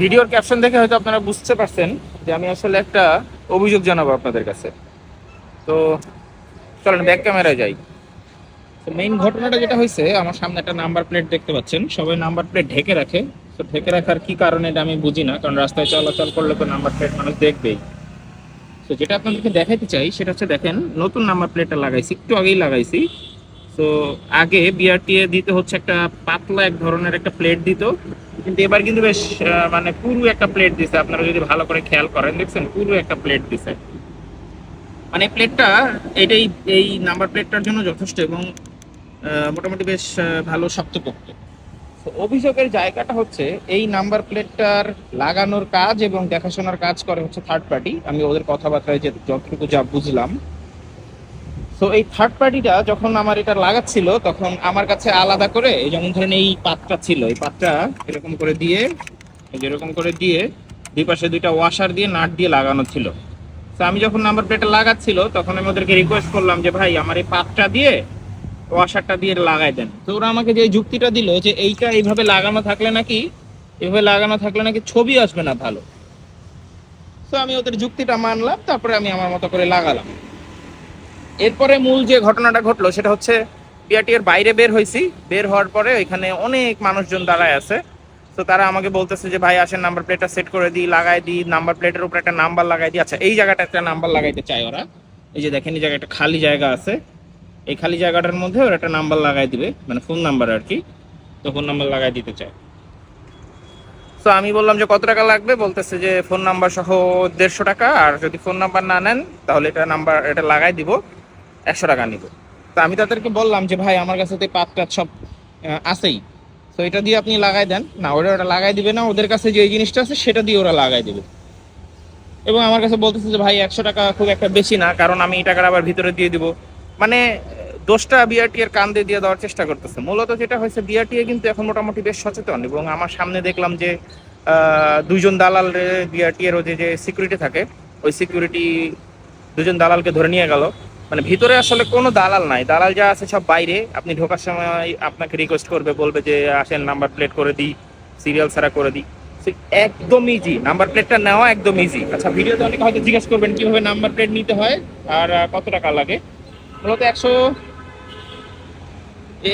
ভিডিওর ক্যাপশন দেখে হয়তো আপনারা বুঝতে পারছেন যে আমি আসলে একটা অভিযোগ জানাব আপনাদের কাছে। তো চলেন ব্যাক ক্যামেরায় যাই। তো মেইন ঘটনাটা যেটা হয়েছে, আমার সামনে একটা নাম্বার প্লেট দেখতে পাচ্ছেন। সবাই নাম্বার প্লেট ঢেকে রাখে। তো ঢেকে রাখার কি কারণে এটা আমি বুঝি না, কারণ রাস্তায় চলাচল করলে তো নাম্বার প্লেট মানুষ দেখবেই। তো যেটা আপনাদেরকে দেখাইতে চাই, সেটা হচ্ছে দেখেন, নতুন নাম্বার প্লেটটা লাগাইছি, একটু আগেই লাগাইছি। তো আগে বিআরটিএ দিতে হচ্ছে একটা পাতলা এক ধরনের একটা প্লেট দিত। কিন্তু এবার কিন্তু বেশ মানে পুরো একটা প্লেট দিছে। আপনারা যদি ভালো করে খেয়াল করেন, দেখছেন পুরো একটা প্লেট দিছে। মানে প্লেটটা এটাই, এই নাম্বার প্লেটটার জন্য যথেষ্ট এবং মোটামুটি বেশ ভালো শক্তপোক্ত। অভিযোগের জায়গাটা হচ্ছে, এই নাম্বার প্লেটটার লাগানোর কাজ এবং দেখাশোনার কাজ করে হচ্ছে থার্ড পার্টি আমি ওদের কথাবার্তায় যে যতটুকু যা বুঝলাম তো এই থার্ড পার্টিটা যখন আমার এটা লাগাচ্ছিল, তখন আমার কাছে আলাদা করে যেমন ধরেন এই পাতটা ছিল, এই পাতটা এরকম করে দিয়ে, এই যে এরকম করে দিয়ে দুই পাশে দুইটা ওয়াশার দিয়ে নাট দিয়ে লাগানো ছিল। তো আমি যখন নাম্বার প্লেটটা লাগাচ্ছিল, তখন আমি ওদেরকে রিকোয়েস্ট করলাম যে, ভাই, আমার এই পাতটা দিয়ে ওয়াশারটা দিয়ে লাগাই দেন। তো ওরা আমাকে যে যুক্তিটা দিল যে, এইটা এইভাবে লাগানো থাকলে নাকি, এইভাবে লাগানো থাকলে নাকি ছবি আসবে না ভালো। তো আমি ওদের যুক্তিটা মানলাম, তারপরে আমি আমার মতো করে লাগালাম। এরপরে মূল যে ঘটনাটা ঘটলো, সেটা হচ্ছে বিআরটি এর বাইরে বের হয়েছি। বের হওয়ার পরে এখানে অনেক মানুষজন দাঁড়ায় আছে। তো তারা আমাকে বলতেছে যে, ভাই, আসেন নাম্বার প্লেটটা সেট করে দিই, লাগাই দিই নাম্বার প্লেটের উপর একটা নাম্বার লাগাই দিই। আচ্ছা এই জায়গাটা একটা নাম্বার লাগাইতে চায় ওরা। এই যে দেখেন, এই জায়গায় একটা খালি জায়গা আছে। এই খালি জায়গাটার মধ্যে ওরা একটা নাম্বার লাগাই দিবে মানে ফোন নাম্বার আর কি। তো ফোন নাম্বার লাগাই দিতে চায়। তো আমি বললাম যে, কত টাকা লাগবে? বলতেছে যে ফোন নাম্বার সহ দেড়শো টাকা। আর যদি ফোন নাম্বার না নেন, তাহলে এটা নাম্বার এটা লাগাই দিব। একশো টাকা নিব। তো আমি তাদেরকে বললাম যে, ভাই, আমার কাছে তো পাত টাত সব আছেই। তো এটা দিয়ে আপনি লাগাই দেন। না, ওরা ওটা লাগাই দিবে না। ওদের কাছে যে জিনিসটা আছে, সেটা দিয়ে ওরা লাগাই দিবে। এবং আমার কাছে বলতেছে যে, ভাই, একশো টাকা খুব একটা বেশি না, কারণ আমি এই টাকাটা আবার ভিতরে দিয়ে দিব। মানে দোষটা বিআরটি এর কান দিয়ে দেওয়ার চেষ্টা করতেছে। মূলত যেটা হয়েছে বিআরটি কিন্তু এখন মোটামুটি বেশ সচেতন এবং আমার সামনে দেখলাম যে দুইজন দালাল বিআরটি এর যে সিকিউরিটি থাকে, ওই সিকিউরিটি দুজন দালালকে ধরে নিয়ে গেল। মানে ভিতরে আসলে কোনো দালাল নাই। দালাল যা আছে সব বাইরে। আপনি ঢোকার সময় আপনাকে রিকোয়েস্ট করবে, বলবে যে, আসেন নাম্বার প্লেট করে দিই সিরিয়াল ছাড়া করে দিই। একদম ইজি নাম্বার প্লেটটা নেওয়া একদম ইজি আচ্ছা ভিডিওতে অনেকে হয়তো জিজ্ঞেস করবেন, কীভাবে নাম্বার প্লেট নিতে হয়? আর কত টাকা লাগে? মূলত একশো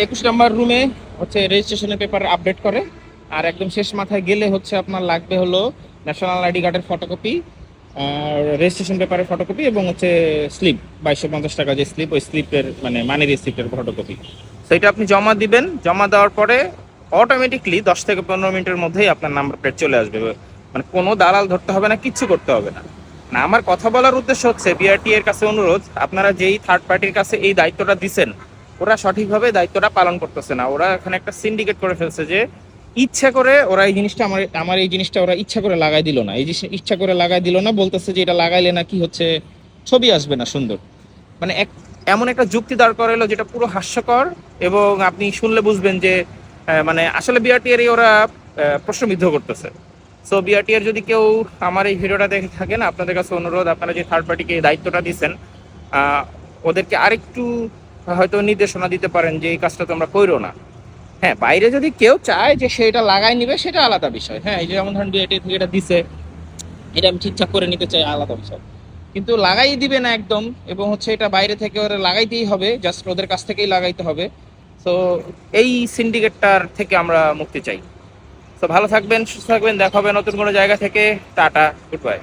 একুশ নাম্বার রুমে হচ্ছে রেজিস্ট্রেশনের পেপার আপডেট করে। আর একদম শেষ মাথায় গেলে হচ্ছে আপনার লাগবে হলো ন্যাশনাল আইডি কার্ডের ফটোকপি রেজিস্ট্রেশন পেপারের ফটোকপি এবং হচ্ছে স্লিপ বাইশশো পঞ্চাশ টাকা যে স্লিপ ওই স্লিপের মানে মানি রিসিপ্টের ফটোকপি সেটা আপনি জমা দিবেন, জমা দেওয়ার পরে অটোমেটিকলি দশ থেকে পনেরো মিনিটের মধ্যেই আপনার নাম্বার প্লেট চলে আসবে। মানে কোনো দালাল ধরতে হবে না, কিচ্ছু করতে হবে না। না আমার কথা বলার উদ্দেশ্য হচ্ছে বিআরটি এর কাছে অনুরোধ, আপনারা যেই থার্ড পার্টির কাছে এই দায়িত্বটা দিছেন, ওরা সঠিকভাবে দায়িত্বটা পালন করতেছে না। ওরা এখানে একটা সিন্ডিকেট করে ফেলছে যে ইচ্ছা করে ওরা এই জিনিসটা আমার আমার এই জিনিসটা ওরা ইচ্ছা করে লাগাই দিল না। এই জিনিস ইচ্ছা করে লাগাই দিল না, বলতেছে যে এটা লাগাইলে না কি হচ্ছে ছবি আসবে না সুন্দর। মানে এক এমন একটা যুক্তি দাঁড় করাইলো যেটা পুরো হাস্যকর এবং আপনি শুনলে বুঝবেন যে মানে আসলে বিআরটি এর ওরা প্রশ্নবিদ্ধ করতেছে। সো বিআরটি এর যদি কেউ আমার এই ভিডিওটা দেখে থাকেন, আপনাদের কাছে অনুরোধ, আপনারা যে থার্ড পার্টিকে দায়িত্বটা দিচ্ছেন ওদেরকে আরেকটু হয়তো নির্দেশনা দিতে পারেন যে এই কাজটা তোমরা কইরো না। হ্যাঁ বাইরে যদি কেউ চায় যে সেটা লাগাই নিবে, সেটা আলাদা বিষয়। হ্যাঁ এই যে যেমন ধরেন বিআইটি থেকে এটা দিছে, এটা আমি ঠিকঠাক করে নিতে চাই, আলাদা বিষয়। কিন্তু লাগাই দিবে না একদম, এবং হচ্ছে এটা বাইরে থেকে ওরা লাগাইতেই হবে জাস্ট ওদের কাছ থেকেই লাগাইতে হবে। তো এই সিন্ডিকেটটার থেকে আমরা মুক্তি চাই। তো ভালো থাকবেন, সুস্থ থাকবেন, দেখা হবে নতুন কোনো জায়গা থেকে। Tata good bye